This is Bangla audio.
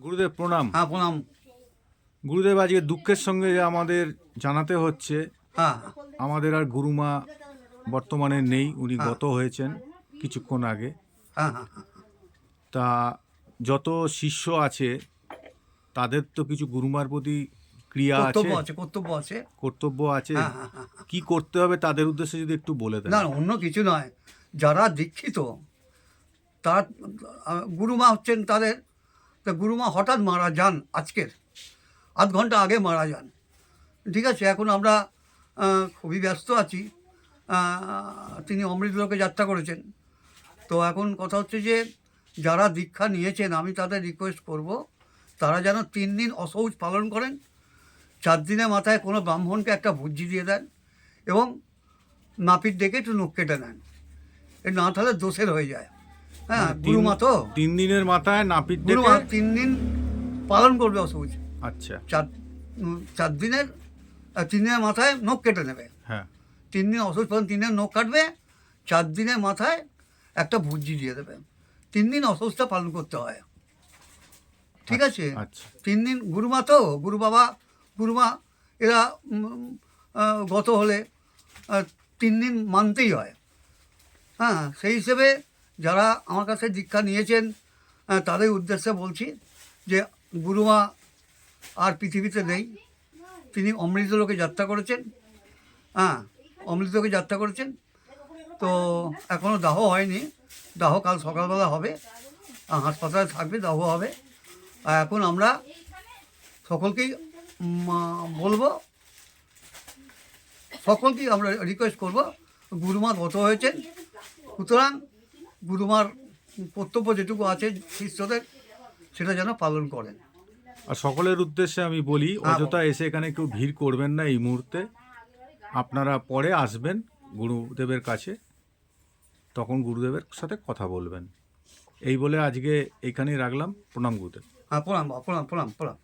গুরুদেব প্রণাম। হ্যাঁ প্রণাম। গুরুদেব আজকে দুঃখের সঙ্গে আমাদের জানাতে হচ্ছে হ্যাঁ। আমাদের আর গুরুমা বর্তমানে নেই উনি গত হয়েছেন কিছুক্ষণ আগে। হ্যাঁ হ্যাঁ হ্যাঁ। তা যত শিষ্য আছে তাদের তো কিছু গুরুমার প্রতি ক্রিয়া আছে। কর্তব্য আছে কর্তব্য আছে। কর্তব্য আছে। হ্যাঁ হ্যাঁ হ্যাঁ। কি করতে হবে তাদের উদ্দেশ্যে যদি একটু বলে দেন। না না, অন্য কিছু নয়। যারা দীক্ষিত তার আহ, গুরুমা হচ্ছেন তাদের তা গুরুমা হঠাৎ মারা যান আজকের। আধ ঘণ্টা আগে মারা যান। ঠিক আছে, এখন আমরা খুবই ব্যস্ত আছি। তিনি অমৃতলোকে যাত্রা করেছেন। তো এখন কথা হচ্ছে যে, যারা দীক্ষা নিয়েছেন, আমি তাদের রিকোয়েস্ট করব, তারা যেন তিন দিন অসৌচ পালন করেন। চার দিনের মাথায় কোনো ব্রাহ্মণকে একটা ভুজি দিয়ে দেন এবং নাপিত ডেকে একটু নখ কেটে নেন। না তাহলে দোষের হয়ে যায়। হ্যাঁ গুরুমা তো। তিন দিনের মাথায় নাপিত গুরুমা তিন দিন পালন করবে অসৌচ আচ্ছা। চার চার দিনের তিন দিনের মাথায় নখ কেটে নেবে। হ্যাঁ। তিন দিন অসৌচ পালন তিন দিনের নখ কাটবে চার দিনের মাথায় একটা ভুজি দিয়ে দেবে। তিন দিন অসৌচটা পালন করতে হয়। ঠিক আছে? আচ্ছা। তিন দিন গুরুমা তো গুরু বাবা গুরুমা এরা গত হলে তিন দিন মানতেই হয়। হ্যাঁ সেই হিসেবে যারা আমার কাছে দীক্ষা নিয়েছেন তাদের উদ্দেশ্যে বলছি যে গুরুমা আর পৃথিবীতে নেই। তিনি অমৃতলোকে যাত্রা করেছেন। হ্যাঁ অমৃতলোকে যাত্রা করেছেন। তো এখনও দাহ হয়নি। দাহ কাল সকালবেলা হবে। হাসপাতালে থাকবে, দাহ হবে। আর এখন আমরা সকলকেই বলব, সকলকেই আমরা রিকোয়েস্ট করব, গুরুমা গত হয়েছেন। সুতরাং গুরুমার কর্তব্য যেটুকু আছে শিষ্যদের সেটা যেন পালন করেন। আর সকলের উদ্দেশ্যে আমি বলি হ্যাঁ, অযথা এসে এখানে কেউ ভিড় করবেন না এই মুহূর্তে। আপনারা পরে আসবেন গুরুদেবের কাছে তখন গুরুদেবের সাথে কথা বলবেন। এই বলে আজকে এখানেই রাখলাম। প্রণাম গুরুদেব। হ্যাঁ প্রণাম প্রণাম প্রণাম প্রণাম।